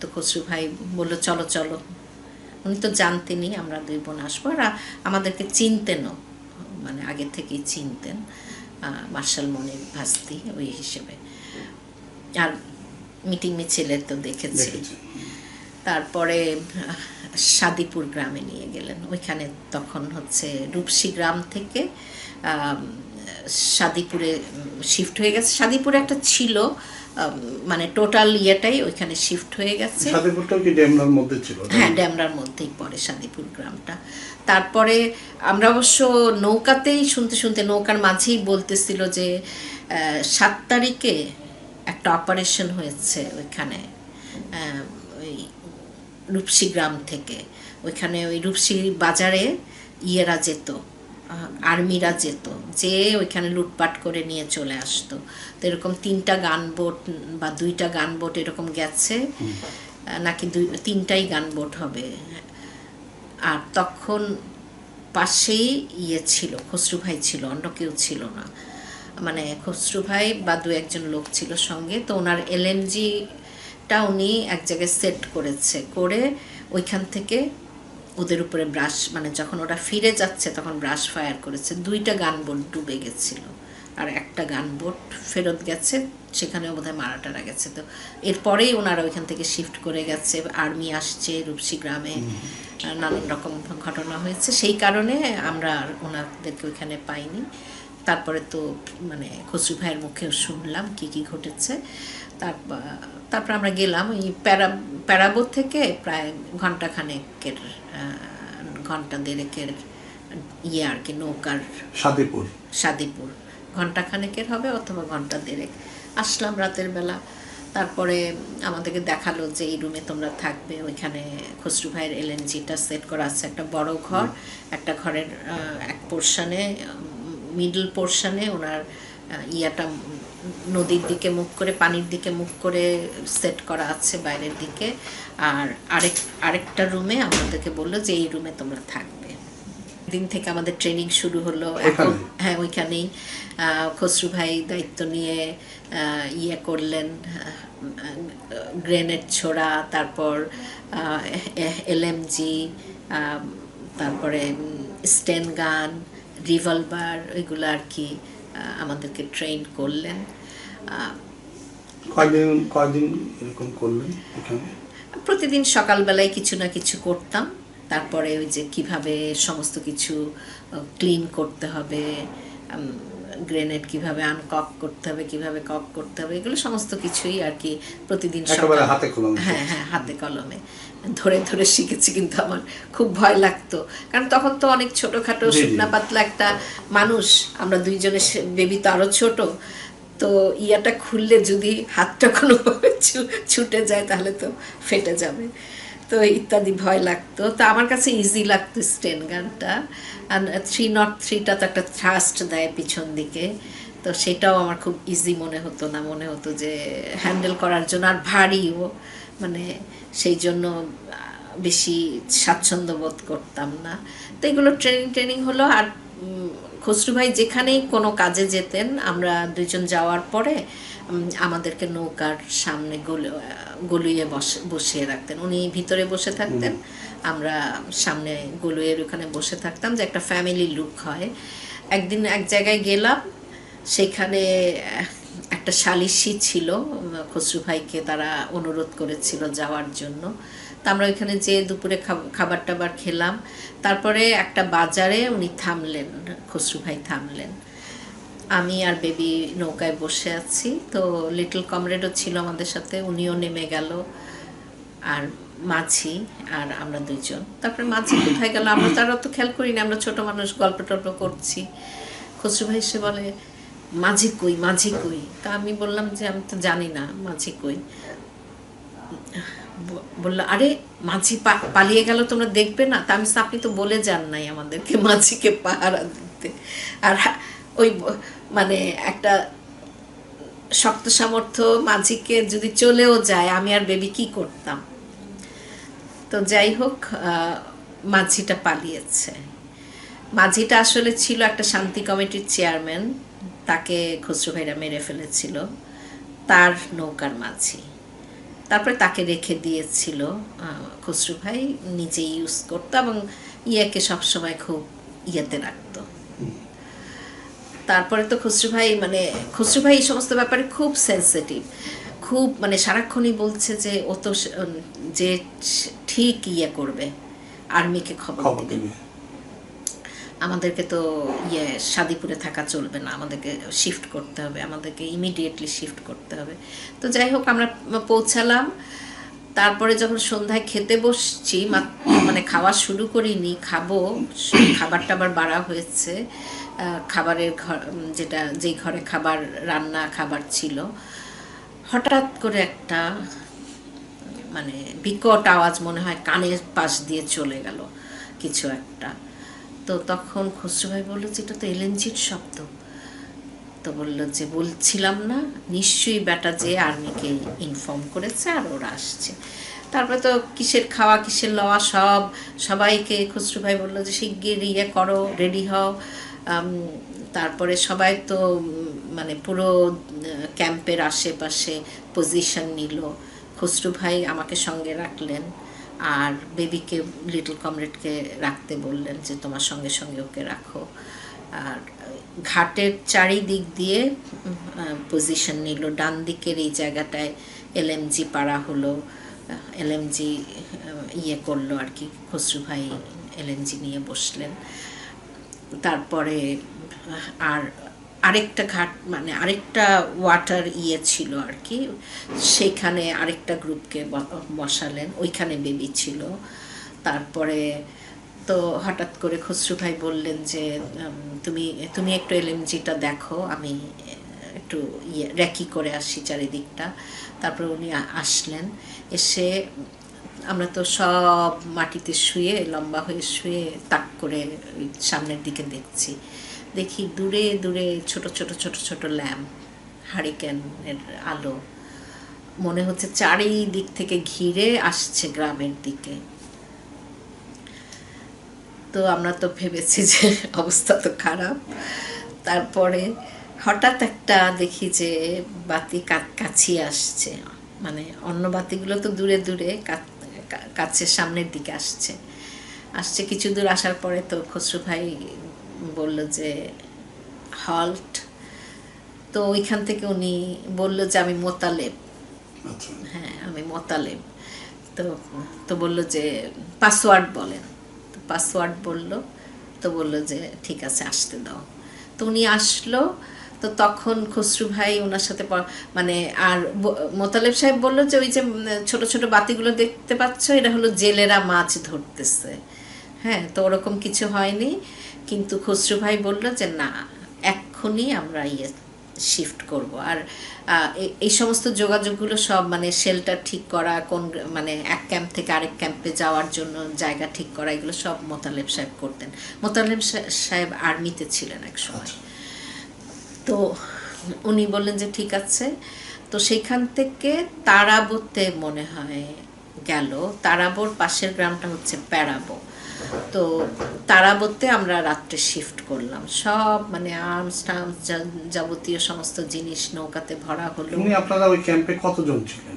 তো খসরু ভাই বলল চলো চলো। উনি তো জানতেনই আমরা দুই বোন আসব। আর আমাদেরকে চিনতেনও মানে আগে থেকেই চিনতেন মার্শাল মনির ভাস্তি ওই হিসেবে। আর মিটিং মিছিলে তো দেখেছি। তারপরে সাদিপুর গ্রামে নিয়ে গেলেন। ওইখানে তখন হচ্ছে রূপসী গ্রাম থেকে সাদিপুরে শিফট হয়ে গেছে। সাদিপুরে একটা ছিল মানে টোটাল ইয়েটাই ওইখানে শিফট হয়ে গেছে। সাদেপুরটাও কি ড্যামরার মধ্যে ছিল? হ্যাঁ ড্যামরার মধ্যেই পড়ে সাদিপুর গ্রামটা। তারপরে আমরা অবশ্য নৌকাতেই শুনতে শুনতে নৌকার মাঝেই বলতেছিল যে সাত তারিখে একটা অপারেশন হয়েছে ওইখানে ওই রূপসী গ্রাম থেকে। ওইখানে ওই রূপসী বাজারে ইয়েরা যেত। আর্মিরা যেত যে ওইখানে লুটপাট করে নিয়ে চলে আসতো। তো এরকম তিনটা গান বোট বা দুইটা গান বোট এরকম গেছে নাকি দুই তিনটাই গান বোট হবে। আর তখন পাশেই ইয়ে ছিল খসরু ভাই ছিল অন্য কেউ ছিল না। মানে খসরু ভাই বা দু একজন লোক ছিল সঙ্গে তো ওনার এলএমজিটা উনি এক জায়গায় সেট করেছে করে ওইখান থেকে ওদের উপরে ব্রাশ মানে যখন ওরা ফিরে যাচ্ছে তখন ব্রাশ ফায়ার করেছে। দুইটা গান বোট ডুবে গেছিল। আর একটা গান বোট ফেরত গেছে সেখানেও বোধহয় মারা টারা গেছে। তো এরপরেই ওনারা ওইখান থেকে শিফট করে গেছে আর্মি আসছে রূপসী গ্রামে নানান রকম ঘটনা হয়েছে। সেই কারণে আমরা আর ওনাদেরকে ওইখানে পাইনি। তারপরে তো মানে খসরু ভাইয়ের মুখেও শুনলাম কি কি ঘটেছে। তারপর তারপর আমরা গেলাম ওই প্যারা প্যারাবোর থেকে প্রায় ঘন্টাখানেকের ঘণ্টা দেড়েকের ইয়ে আর কি নৌকার। সাদেপুর। সাদিপুর। ঘণ্টা খানেকের হবে অথবা ঘণ্টা দেড়েক। আসলাম রাতের বেলা। তারপরে আমাদেরকে দেখাল যে এই রুমে তোমরা থাকবে। ওইখানে খসরু ভাইয়ের এলএনজিটা সেট করা আছে। একটা বড় ঘর একটা ঘরের এক পোর্শনে মিডল পোর্শনে ওনার ইয়াটা নদীর দিকে মুখ করে পানির দিকে মুখ করে সেট করা আছে বাইরের দিকে। আর আরেক আরেকটা রুমে আমাদেরকে বলল যে এই রুমে তোমরা থাকবে। দিন থেকে আমাদের ট্রেনিং শুরু হলো। এখন হ্যাঁ ওইখানেই। খসরু ভাই দায়িত্ব নিয়ে ইয়ে করলেন। গ্রেনেড ছোড়া তারপর এলএমজি তারপরে স্টেন গান রিভলভার এগুলো আর কি আমাদেরকে ট্রেন করলেন। কয়দিন কয়দিন এরকম করলেন প্রতিদিন সকালবেলায় কিছু না কিছু করতাম। তারপরে ওই যে কীভাবে সমস্ত কিছু ক্লিন করতে হবে গ্রেনেড কীভাবে আনকক করতে হবে কীভাবে কক করতে হবে এগুলো সমস্ত কিছুই আর কি প্রতিদিন হাতে কলমে। হ্যাঁ হ্যাঁ হাতে কলমে। ধরে ধরে শিখেছি কিন্তু আমার খুব ভয় লাগতো। কারণ তখন তো অনেক ছোটখাটো। শুকনা পাতলা একটা মানুষ আমরা দুইজনে বেবি তো আরও ছোট। তো ইয়াটা খুললে যদি হাতটা কোনোভাবে ছুটে যায় তাহলে তো ফেটে যাবে। তো ইত্যাদি ভয় লাগতো। তো আমার কাছে ইজি লাগতো স্টেন গানটা। আর থ্রি নট থ্রিটা তো একটা থ্রাস্ট দেয় পিছন দিকে। তো সেটাও আমার খুব ইজি মনে হতো না। মনে হতো যে হ্যান্ডেল করার জন্য আর ভারীও। মানে সেই জন্য বেশি স্বাচ্ছন্দ্য বোধ করতাম না। তো এগুলো ট্রেনিং ট্রেনিং হলো আর খসরু ভাই যেখানেই কোনো কাজে যেতেন আমরা দুজন যাওয়ার পরে আমাদেরকে নৌকার সামনে গলু গলুয়ে বসে বসিয়ে রাখতেন। উনি ভিতরে বসে থাকতেন আমরা সামনে গলুয়ের ওখানে বসে থাকতাম যে একটা ফ্যামিলি লুক হয়। একদিন এক জায়গায় গেলাম সেখানে একটা সালিশি ছিল খসরু ভাইকে তারা অনুরোধ করেছিল যাওয়ার জন্য। তা আমরা ওইখানে যে দুপুরে খাব- খাবার টাবার খেলাম। তারপরে একটা বাজারে উনি থামলেন, খসরু ভাই থামলেন। আমি আর বেবি নৌকায় বসে আছি। তো লিটল কমরেডও ছিল আমাদের সাথে, উনিও নেমে গেল, আর মাঝি আর আমরা দুইজন। তারপরে মাঝি কোথায় গেল? আমরা তারা তো খেয়াল করি না, আমরা ছোট মানুষ গল্প টল্প করছি। খসরু ভাই সে বলে, মাঝি কই মাঝি কই? তা আমি বললাম যে, আমি তো জানি না, মাঝি কই? বলল, আরে, মাঝি পালিয়ে গেল, তোমরা দেখবে না? তা আমি আপনি তো বলে যান নাই আমাদেরকে মাঝিকে পাহারা দিতে। আর ওই মানে একটা শক্ত সামর্থ্য মাঝিকে যদি চলেও যায়, আমি আর বেবি কি করতাম? তো যাই হোক মাঝিটা পালিয়েছে। মাঝিটা আসলে ছিল একটা শান্তি কমিটির চেয়ারম্যান, তাকে খসরু ভাইরা মেরে ফেলেছিল। তার নৌকার মাঝি। তারপরে তাকে রেখে দিয়েছিল খসরু ভাই। নিজে ইউজ করতো এবং ইয়াকে সবসময় খুব ইয়েতে রাখতো। তারপরে তো খসরু ভাই মানে খসরু ভাই এই সমস্ত ব্যাপারে খুব সেন্সিটিভ খুব মানে সারাক্ষণই বলছে যে ও তো যে ঠিক ইয়ে করবে। আর্মিকে খবর দিবে। আমাদেরকে তো ইয়ে শাদিপুরে থাকা চলবে না, আমাদেরকে শিফট করতে হবে, আমাদেরকে ইমিডিয়েটলি শিফট করতে হবে। তো যাই হোক, আমরা পৌঁছালাম। তারপরে যখন সন্ধ্যায় খেতে বসছি মানে খাওয়া শুরু করিনি, খাব। খাবার টাবার বাড়া হয়েছে। খাবারের ঘর যেটা, যেই ঘরে খাবার, রান্না, খাবার ছিল। হঠাৎ করে একটা মানে বিকট আওয়াজ মনে হয় কানের পাশ দিয়ে চলে গেল, কিছু একটা। তো তখন খসরু ভাই বলল যে, এটা তো এলএনজির শব্দ। তো বলল যে, বলছিলাম না, নিশ্চয়ই বেটা যে আর্মিকে ইনফর্ম করেছে আর ওরা আসছে। তারপরে তো কিসের খাওয়া, কিসের লওয়া, সব সবাইকে খসরু ভাই বলল যে শিগগির ইয়ে করো রেডি হও। তারপরে সবাই তো মানে পুরো ক্যাম্পের আশেপাশে পজিশন নিল। খসরু ভাই আমাকে সঙ্গে রাখলেন। আর বেবিকে লিটল কমরেডকে রাখতে বললেন যে, তোমার সঙ্গে সঙ্গে ওকে রাখো। আর ঘাটের চারিদিক দিয়ে পজিশন নিল। ডান দিকের এই জায়গাটায় এলএমজি পাড়া হলো। এলএমজি ইয়ে করল আর কি, খসরু ভাই এলএমজি নিয়ে বসলেন। তারপরে আর আরেকটা ঘাট মানে আরেকটা ওয়াটার ইয়ে ছিল আর কি। সেইখানে আরেকটা গ্রুপকে বসালেন, ওইখানে বেবি ছিল। তারপরে তো হঠাৎ করে খসরু ভাই বললেন যে তুমি তুমি একটু এলএমজিটা দেখো, আমি একটু ইয়ে র্যাকি করে আসি চারিদিকটা। তারপরে উনি আসলেন। এসে আমরা তো সব মাটিতে শুয়ে, লম্বা হয়ে শুয়ে তাক করে সামনের দিকে দেখছি। দেখি দূরে দূরে ছোট ছোট ছোট ছোট ল্যাম্প, হারিকেনের আলো। মনে হচ্ছে চারিদিক থেকে ঘিরে আসছে গ্রামের দিকে। তো আমরা তো ভেবেছি যে অবস্থা তো খারাপ। তারপরে হঠাৎ একটা দেখি যে বাতি কা- কাছিয়ে আসছে। মানে অন্য বাতিগুলো তো দূরে দূরে কাছের সামনের দিকে আসছে। আসছে কিছু দূর আসার পরে তো খসরু ভাই বলল যে হল্ট তো ওইখান থেকে উনি বলল যে আমি মোতালেব। আচ্ছা। হ্যাঁ আমি মোতালেব। তো তো বলল যে পাসওয়ার্ড বলেন। তো পাসওয়ার্ড বলল। তো বলল যে ঠিক আছে আসতে দাও। তো উনি আসলো। তো তখন খসরু ভাই ওনার সাথে মানে আর মোতালেব সাহেব বলল যে ওই যে ছোট ছোট বাতিগুলো দেখতে পাচ্ছ? এটা হলো জেলেরা মাছ ধরতেছে। হ্যাঁ তো ওরকম কিছু হয়নি। কিন্তু খসরু ভাই বলল যে না এক্ষুনি আমরা ইয়ে শিফট করব। আর এই সমস্ত যোগাযোগগুলো সব মানে শেল্টার ঠিক করা কোন মানে এক ক্যাম্প থেকে আরেক ক্যাম্পে যাওয়ার জন্য জায়গা ঠিক করা এগুলো সব মোতালেব সাহেব করতেন। মোতালেব সাহেব আর্মিতে ছিলেন এক সময়। আচ্ছা। তো উনি বললেন যে ঠিক আছে। তো সেখান থেকে তারাবোতে মনে হয় গেল। তারাবোর পাশের গ্রামটা হচ্ছে প্যারাবো। তো তারাবোতে আমরা রাত্রে শিফট করলাম। সব মানে আর্মস টার্মস যাবতীয় সমস্ত জিনিস নৌকাতে ভরা হলো। আপনারা ওই ক্যাম্পে কতজন ছিলেন?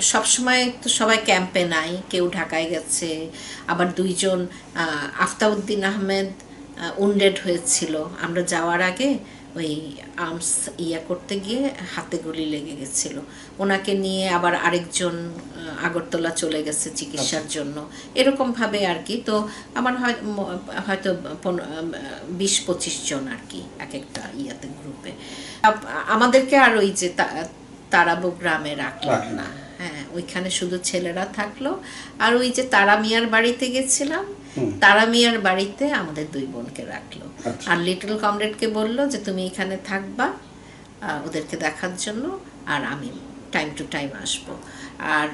সব সময় তো সবাই ক্যাম্পে নাই কেউ ঢাকায় গেছে। আবার দুইজন আহ, আফতাউদ্দিন আহমেদ উন্ডেড হয়েছিল। আমরা যাওয়ার আগে ওই আর্মস ইয়া করতে গিয়ে হাতে গুলি লেগে গেছিল। ওনাকে নিয়ে আবার আরেকজন আগরতলা চলে গেছে চিকিৎসার জন্য। এরকম ভাবে আর কি। তো আমার হয়তো বিশ পঁচিশ জন আর কি এক একটা ইয়াতে গ্রুপে আমাদেরকে আর ওই যে তারাবো গ্রামে রাখলাম না। হ্যাঁ ওইখানে শুধু ছেলেরা থাকল। আর ওই যে তারা মিয়ার বাড়িতে গেছিলাম। তারা মিয়ার বাড়িতে আমাদের দুই বোনকে রাখল। আচ্ছা। আর লিটল কমরেডকে বলল যে তুমি এখানে থাকবা ওদেরকে দেখার জন্য আর আমি টাইম টু টাইম আসব। আর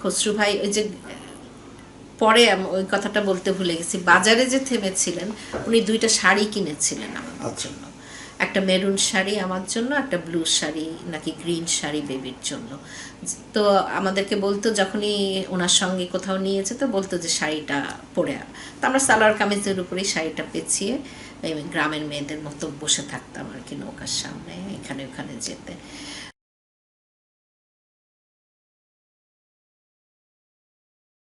খসরু ভাই ওই যে পরে ওই কথাটা বলতে ভুলে গেছি। বাজারে যে থেমেছিলেন উনি দুইটা শাড়ি কিনেছিলেন আমার আচ্ছা। একটা মেরুন শাড়ি আমার জন্য, একটা ব্লু শাড়ি, নাকি গ্রিন শাড়ি বেবির জন্য তো আমাদেরকে বলতো, যখনই ওনার সঙ্গে কোথাও নিয়ে যেত, বলতো যে শাড়িটা পরে। তো আমরা সালোয়ার কামিজের উপরেই শাড়িটা পেঁচিয়ে গ্রামের মেয়েদের মতো বসে থাকতাম আর কি নৌকার সামনে, এখানে ওখানে যেতে